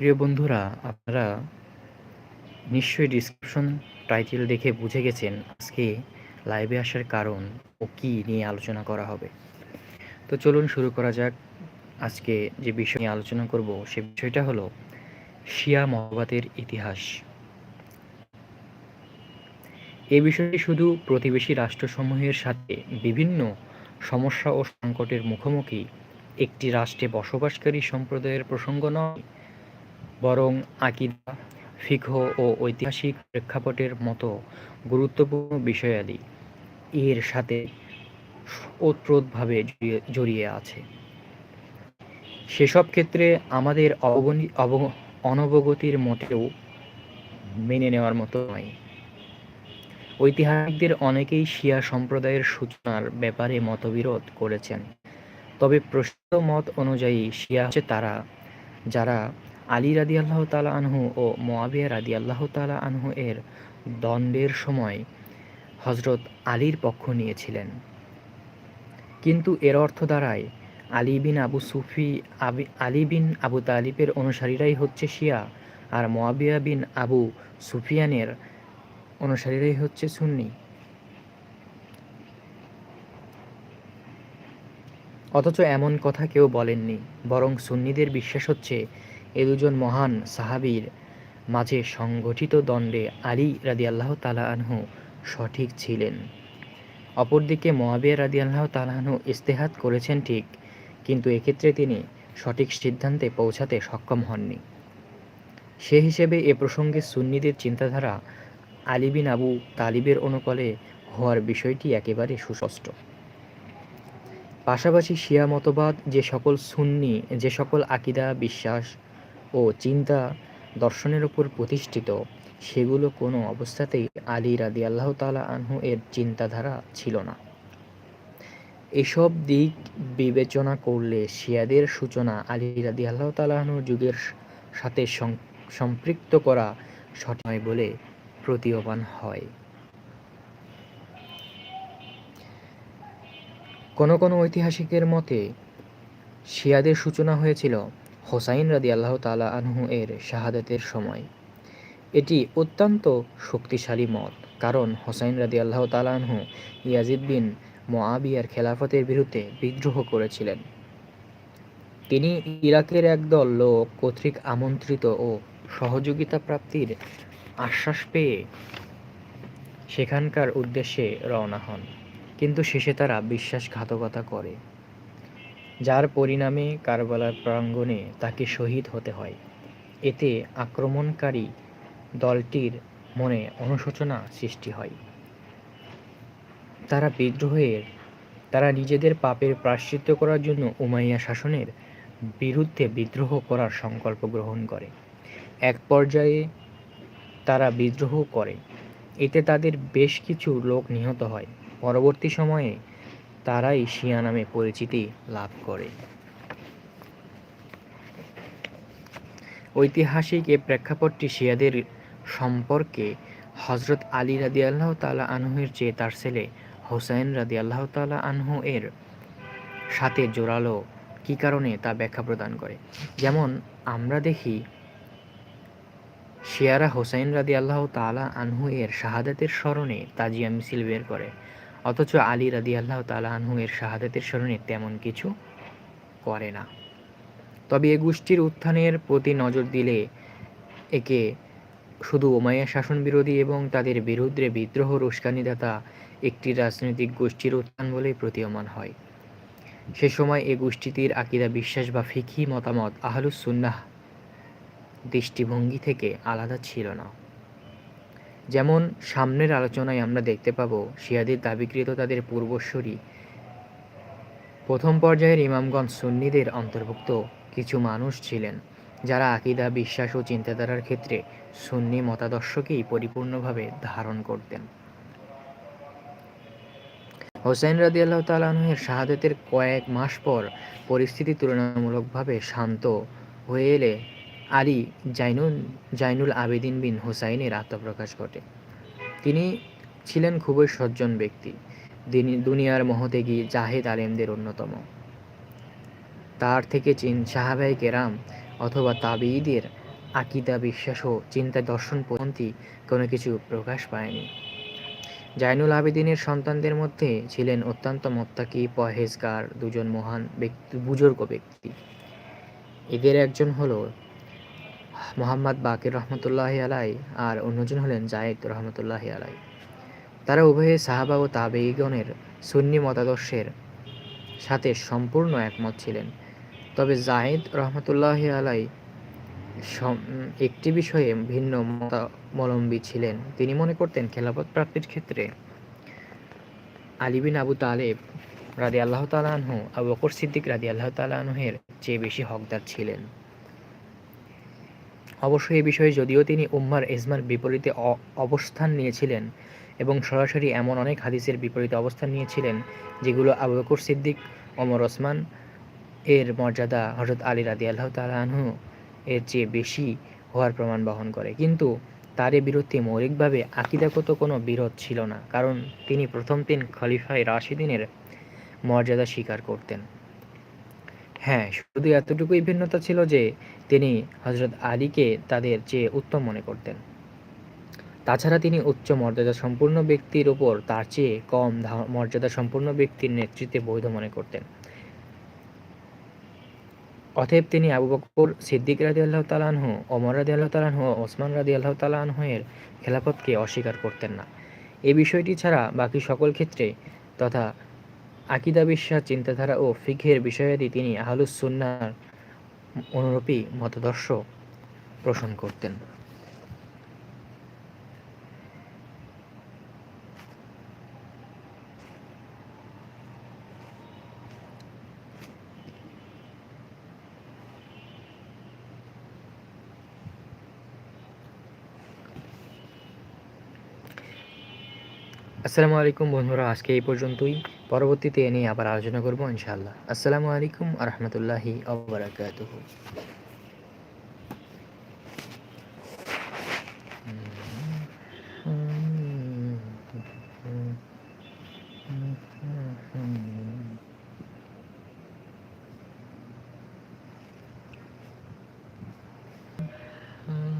প্রিয় বন্ধুরা, আপনারা নিশ্চয়ই ডিসক্রিপশন টাইটেল দেখে বুঝে গেছেন আজকে লাইভে আসার কারণ ও কী নিয়ে আলোচনা করা হবে। তো চলুন শুরু করা যাক। আজকে যে বিষয় নিয়ে আলোচনা করব, সে বিষয়টা হলো শিয়া মতবাদের ইতিহাস। এ বিষয়টি শুধু প্রতিবেশী রাষ্ট্রসমূহের সাথে বিভিন্ন সমস্যা ও সংকটের মুখোমুখি একটি রাষ্ট্রে বসবাসকারী সম্প্রদায়ের প্রসঙ্গ নয় বরং আকিদা, ফিকহ ও ঐতিহাসিক প্রেক্ষাপটের মতো গুরুত্বপূর্ণ বিষয়াদি এর সাথে ওতপ্রোতভাবে জড়িয়ে আছে। সেসব ক্ষেত্রে আমাদের অবগণি, অব, অনবগতির মোটেও মেনে নেওয়ার মতো নয়। ঐতিহাসিকদের অনেকেই শিয়া সম্প্রদায়ের সূচনার ব্যাপারে মতবিরোধ করেছেন। তবে প্রসিদ্ধ মত অনুযায়ী শিয়া হচ্ছে তারা, যারা আলী রাদি আল্লাহ তালা আনহু ও মোয়াবিয়া রাদি আল্লাহ তালা আনহু এর দ্বন্দ্বের সময় হজরত আলীর পক্ষ নিয়েছিলেন। কিন্তু এর অর্থ দাঁড়ায়, আলী বিন আবু সুফি, আবি, আলী বিন আবু তালিবের অনুসারীরাই হচ্ছে শিয়া আর মোয়াবিয়া বিন আবু সুফিয়ানের অনুসারীরাই হচ্ছে সুন্নি। অথচ এমন কথা কেউ বলেননি, বরং সুন্নিদের বিশ্বাস হচ্ছে এ দুজন মহান সাহাবীর মাঝে সংগঠিত দ্বন্দ্বে আলী রাদি আল্লাহ তালা আনহু সঠিক ছিলেন। অপরদিকে মহাবিয়া রাদি আল্লাহ তালাহনু ইস্তেহাত করেছেন ঠিক, কিন্তু এক্ষেত্রে তিনি সঠিক সিদ্ধান্তে পৌঁছাতে সক্ষম হননি। সে হিসেবে এ প্রসঙ্গে সুন্নিদের চিন্তাধারা আলিবিন আবু তালিবের অনুকলে হওয়ার বিষয়টি একেবারে সুস্পষ্ট। পাশাপাশি শিয়া মতবাদ, যে সকল সুন্নি, যে সকল আকিদা, বিশ্বাস ও চিন্তা দর্শনের উপর প্রতিষ্ঠিত, সেগুলো কোনো অবস্থাতেই আলী রাদি আল্লাহ তালা আনহু এর চিন্তাধারা ছিল না। এসব দিক বিবেচনা করলে শিয়াদের সূচনা আলী রাদি আল্লাহ তালাহনুর যুগের সাথে সম্পৃক্ত করা সঠিক বলে প্রতীয়মান হয়। কোনো কোনো ঐতিহাসিকের মতে, শিয়াদের সূচনা হয়েছিল হোসাইন রাদি আল্লাহ তালা আনহু এর শাহাদাতের সময়। এটি অত্যন্ত শক্তিশালী মত, কারণ হোসাইন রাদি আল্লাহ তালা আনহু ইয়াজিদ বিন মোয়াবিয়ার খেলাফতের বিরুদ্ধে বিদ্রোহ করেছিলেন। তিনি ইরাকের একদল লোক কর্তৃক আমন্ত্রিত ও সহযোগিতা প্রাপ্তির আশ্বাস পেয়ে সেখানকার উদ্দেশ্যে রওনা হন। কিন্তু শেষে তারা বিশ্বাসঘাতকতা করে। যার পরিণামে কারবালার প্রাঙ্গণে তাকে শহীদ হতে হয়। এতে আক্রমণকারী দলটির মনে অনুশোচনা সৃষ্টি হয়। তারা বিদ্রোহের, তারা নিজেদের পাপের প্রাশ্চিত্য করার জন্য উমাইয়া শাসনের বিরুদ্ধে বিদ্রোহ করার সংকল্প গ্রহণ করে। এক পর্যায়ে তারা বিদ্রোহ করে। এতে তাদের বেশ কিছু লোক নিহত হয়। পরবর্তী সময়ে তারাই শিয়া নামে পরিচিতি লাভ করে। ঐতিহাসিক এ প্রেক্ষাপটটি শিয়াদের সম্পর্কে হজরত আলী রাদি আল্লাহ তালা আনহুয়ের চেয়ে তার ছেলে হোসাইন রাদি আল্লাহ তালা আনহু এর সাথে জোরালো কি কারণে তা ব্যাখ্যা প্রদান করে। যেমন, আমরা দেখি শিয়ারা হোসাইন রাদি আল্লাহ তালা আনহু এর শাহাদাতের স্মরণে তাজিয়া মিছিল বের করে। অথচ আলী রাদি আল্লাহ তালা আনহু এর শাহাদাতের স্মরণে তেমন কিছু করে না। তবে এ গোষ্ঠীর উত্থানের প্রতি নজর দিলে একে শুধু ওমাইয়া শাসন বিরোধী এবং তাদের বিরুদ্ধে বিদ্রোহ উস্কানিদাতা একটি রাজনৈতিক গোষ্ঠীর উত্থান বলেই প্রতীয়মান হয়। সে সময় এ গোষ্ঠীটির আকিদা বিশ্বাস বা ফিকি মতামত আহলুসুন্নাহ দৃষ্টিভঙ্গি থেকে আলাদা ছিল না। যেমন সামনের আলোচনায় আমরা দেখতে পাবো, শিয়াদের দাবিকৃত তাদের পূর্বস্বরী প্রথম পর্যায়ের ইমামগঞ্জ সুন্নিদের অন্তর্ভুক্ত কিছু মানুষ ছিলেন, যারা আকিদা, বিশ্বাস ও চিন্তাধারার ক্ষেত্রে সুন্নি মতাদর্শকেই পরিপূর্ণভাবে ধারণ করতেন। হোসেন রাদি আল্লাহ তালাহের শাহাদতের কয়েক মাস পর পরিস্থিতি তুলনামূলকভাবে শান্ত হয়ে এলে আলী জাইনুল জাইনুল আবেদিন বিন হুসাইনের আত্মপ্রকাশ ঘটে। তিনি ছিলেন খুবই সজ্জন ব্যক্তি। দুনিয়ার মহতেগি জাহেদ আলেমদের অন্যতম। তার থেকে চীন সাহাবাই কেরাম অথবা তাবিদের আকিদা বিশ্বাস ও চিন্তা দর্শনপন্থী কোনো কিছু প্রকাশ পায়নি। জাইনুল আবেদিনের সন্তানদের মধ্যে ছিলেন অত্যন্ত মোত্তাকি, পরহেজগার, দুজন মহান ব্যক্তি, বুজুর্গ ব্যক্তি। এদের একজন হলো মোহাম্মদ বাকির রহমতুল্লাহ আলাই আর অন্যজন হলেন জায়েদ রহমতুল্লাহ আলাই তারা উভয়ে সাহাবা ও তাবেইগণের সুন্নি মতাদর্শের সাথে সম্পূর্ণ একমত ছিলেন। তবে জায়েদ রহমতুল্লাহ আলাই একটি বিষয়ে ভিন্ন মতাবলম্বী ছিলেন। তিনি মনে করতেন খেলাফত প্রাপ্তির ক্ষেত্রে আলিবিন আবু তালেব রাদি আল্লাহ তালাহু আবু বকর সিদ্দিক রাদি আল্লাহ তালাহের চেয়ে বেশি হকদার ছিলেন। অবশ্য এই বিষয়ে যদিও তিনি উম্মার ইজমার বিপরীতে অবস্থান নিয়েছিলেন এবং সরাসরি এমন অনেক হাদিসের বিপরীতে অবস্থান নিয়েছিলেন, যেগুলো আবু বকর সিদ্দিক, ওমর ওসমান এর মর্যাদা হজরত আলী রাদি আল্লাহ তালাহু এর চেয়ে বেশি হওয়ার প্রমাণ বহন করে। কিন্তু তার এ বিরুদ্ধে মৌলিকভাবে আকিদাগত কোনো বিরোধ ছিল না, কারণ তিনি প্রথম তিন খলিফায় রাশিদিনের মর্যাদা স্বীকার করতেন। হ্যাঁ শুধু এতটুকুই ভিন্নতা ছিল যে তিনি হজরত আলীকে তাদের চেয়ে উত্তম মনে করতেন। তাছাড়া তিনি উচ্চ মর্যাদা সম্পূর্ণ ব্যক্তির উপর তার চেয়ে কম মর্যাদা সম্পূর্ণ ব্যক্তির নেতৃত্বে বৈধ মনে করতেন। অতএব তিনি আবু বকর সিদ্দিক রাজি আল্লাহ তালানহু ওমর রাজি আল্লাহ তালানহু ওসমান রাজি আল্লাহ তালানহু এর খেলাফতকে অস্বীকার করতেন না। এ বিষয়টি ছাড়া বাকি সকল ক্ষেত্রে তথা আকিদা বিশ্বাস, চিন্তাধারা ও ফিখের বিষয়াদি তিনি আহলুস সুন্নার অনুরূপী মতাদর্শ পোষণ করতেন। আসসালামু আলাইকুম বন্ধুরা, আজকে এই পর্যন্তই। পরবর্তীতে এ নিয়ে আবার আলোচনা করব ইনশাআল্লাহ আসসালামু আলাইকুম আ রহমতুল্লাহি Mm-hmm.